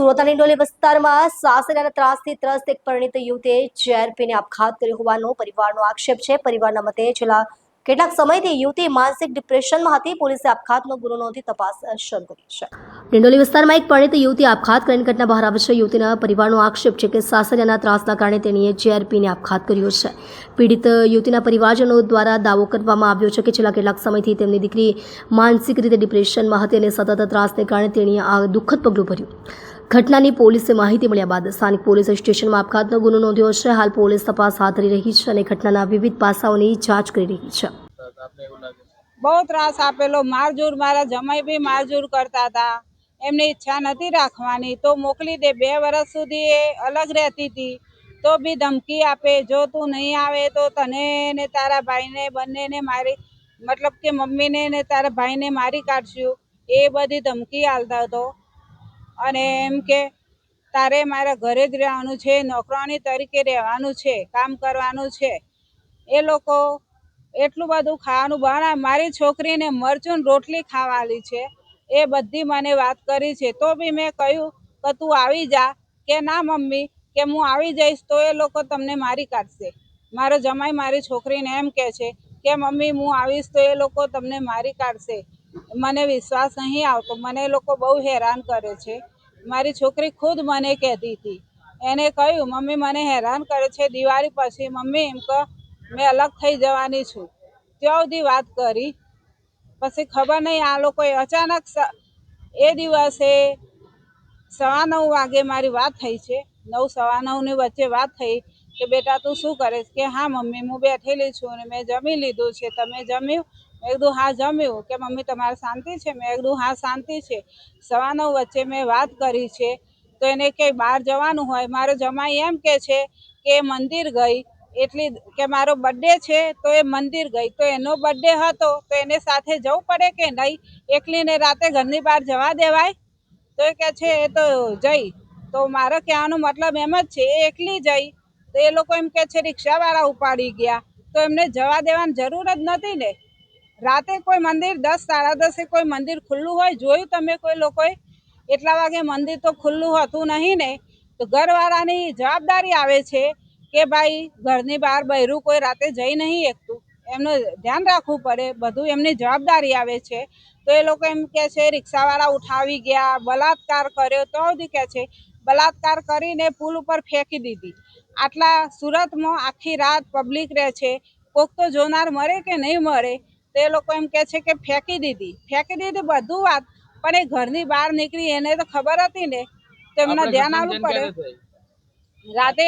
સુરતના ડોલી વિસ્તારમાં સાસરાના ત્રાસથી ત્રસ્ત એક પરિણીત યુવતીએ ઝેર પીને આપઘાત કર્યો હોવાનો પરિવારનો આક્ષેપ છે. પરિવારના મતે છેલ્લા કેટલાક સમયથી યુવતી માનસિક ડિપ્રેશનમાં હતી. પોલીસે આપઘાતનો ગુનો નોંધી તપાસ શરૂ કરી છે. ડિંડોલી વિસ્તારમાં એક પરિણીત યુવતી આપઘાત કરીને ઘટના બહાર આવે છે. યુવતીના પરિવારનો આક્ષેપ છે કે સાસરિયાના ત્રાસના કારણે તેણીએ ઝેર પીને આપઘાત કર્યો છે. પીડિત યુવતીના પરિવારજનો દ્વારા દાવો કરવામાં આવ્યો છે કે છેલ્લા કેટલાક સમયથી તેમની દીકરી માનસિક રીતે ડિપ્રેશનમાં હતી અને સતત ત્રાસને કારણે તેણીએ આ દુઃખદ પગલું ભર્યું. ઘટનાની પોલીસે માહિતી મળ્યા બાદ સ્થાનિક પોલીસ સ્ટેશનમાં આપઘાતનો ગુનો નોંધ્યો છે. હાલ પોલીસ તપાસ હાથ ધરી રહી છે અને ઘટનાના વિવિધ પાસાઓની જાંચ કરી રહી છે. બહુ ત્રાસ આપેલો. મારજૂર મારા જમાઈ બી મારજૂર કરતા હતા. એમની ઈચ્છા નથી રાખવાની. તો મોકલી દે. બે વર્ષ સુધી એ અલગ રહેતી હતી. તો બી ધમકી આપે. જો તું નહીં આવે તો તને ને તારા ભાઈને બંનેને મારી મતલબ કે મમ્મીને ને તારા ભાઈને મારી કાઢશું. એ બધી ધમકી આલતા હતો. અને એમ કે તારે મારા ઘરે જ રહેવાનું છે, નોકરાણી તરીકે રહેવાનું છે, કામ કરવાનું છે. એ લોકો એટલું બધું ખાવાનું બહાર મારી છોકરીને મરચું રોટલી ખાવાલી છે. એ બધી મને વાત કરી છે. તો બી મેં કહ્યું કે તું આવી જા, કે ના મમ્મી, કે હું આવી જઈશ તો એ લોકો તમને મારી કાઢશે. મારો જમાઈ મારી છોકરીને એમ કહે છે કે મમ્મી હું આવીશ તો એ લોકો તમને મારી કાઢશે. મને વિશ્વાસ નહીં આવતો. મને એ લોકો બહુ હેરાન કરે છે. મારી છોકરી ખુદ મને કહેતી હતી. એને કહ્યું, મમ્મી, મને હેરાન કરે છે દિવાળી પછી. મમ્મી, એમ કહો, મેં અલગ થઈ જવાની છું. ત્યાં સુધી વાત કરી. પછી ખબર નહીં, આ લોકોએ અચાનક એ દિવસે સવા નવ વાગે મારી વાત થઈ છે. નવ, સવા નવની વચ્ચે વાત થઈ કે, બેટા, તું શું કરે કે, હા, મમ્મી, હું બેઠેલી છું અને મેં જમી લીધું છે. તમે જમ્યું? મેં કીધું, હા, જમ્યું. કે, મમ્મી, તમારે શાંતિ છે? મેં કીધું, હા, શાંતિ છે. સવા નવ વચ્ચે મેં વાત કરી છે, તો એને ક્યાંય બહાર જવાનું હોય, મારો જમાઈ એમ કે છે કે મંદિર ગઈ, એટલી કે મારો બર્થડે છે, તો એ મંદિર ગઈ. તો એનો બર્થડે હતો, તો એને સાથે જવું પડે કે નહીં? એકલીને રાતે ઘરની બહાર જવા દેવાય? તો એ કહે છે, એ તો જઈ. તો મારો કહેવાનો મતલબ એમ જ છે, એ એકલી જઈ, તો એ લોકો એમ કહે છે, રિક્ષાવાળા ઉપાડી ગયા. તો એમને જવા દેવાની જરૂર જ નથી ને? રાતે કોઈ મંદિર દસ, સાડા દસે કોઈ મંદિર ખુલ્લું હોય, જોયું તમે કોઈ લોકોએ? એટલા વાગે મંદિર તો ખુલ્લું હતું નહીં ને, તો ઘરવાળાની જવાબદારી આવે છે કે ભાઈ, ઘરની બહાર બહેરું કોઈ રાતે જઈ નહીં એકતું. એમનું ધ્યાન રાખવું પડે, બધું એમની જવાબદારી આવે છે. તો એ લોકો એમ કહે છે, રિક્ષાવાળા ઉઠાવી ગયા, બલાત્કાર કર્યો. તો બધી કહે છે. બલાત્કાર કરીને પુલ ઉપર ફેંકી દીધી. આટલા સુરતમાં આખી રાત પબ્લિક રહે છે. કોક તો જોનાર મરે કે નહીં મરે? તો લોકો એમ કહે છે કે ફેંકી દીધી. ફેંકી દીધી બધું વાત પણ એ ઘરની બહાર નીકળી એને તો ખબર હતી ને તો એમને ધ્યાન આવવું પડે. રાતે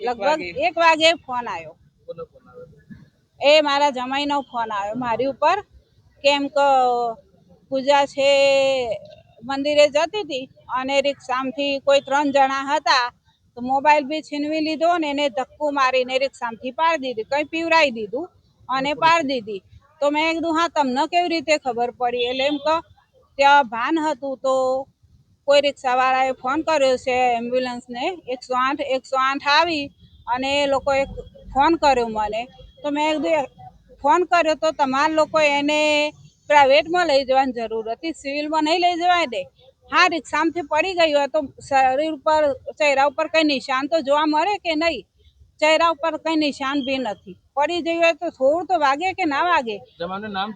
લગભગ એક વાગે ફોન આવ્યો. એ મારા જમાઈનો ફોન આવ્યો મારી ઉપર. કેમ કે પૂજા છે મંદિરે જતી હતી અને રિક્ષામાંથી કોઈ ત્રણ જણા હતા તો મોબાઈલ બી છીનવી લીધો ને એને ધક્કું મારીને રિક્ષામાંથી પાડી દીધી. કંઈ પીવરાઈ દીધું અને પાડી દીધી. તો મેં કીધું, હા, તમને કેવી રીતે ખબર પડી? એટલે એમ કહો, ત્યાં ભાન હતું તો કોઈ રિક્ષાવાળાએ ફોન કર્યો છે એમ્બ્યુલન્સને. એકસો આઠ એકસો આઠ આવી અને એ લોકોએ ફોન કર્યો મને. તો મેં કીધું ફોન કર્યો તો તમારા લોકો એને પ્રાઇવેટમાં લઈ જવાની જરૂર હતી, સિવિલમાં નહીં લઈ જવાય દે હા, રિક્ષામાંથી પડી ગઈ હોય તો શરીર ઉપર, ચહેરા ઉપર કંઈ નિશાન તો જોવા મળે કે નહીં? ચહેરા ઉપર કંઈ નિશાન બી નથી. પડી જઈ હોય તો થોડું તો વાગે કે ના વાગે. તમારું નામ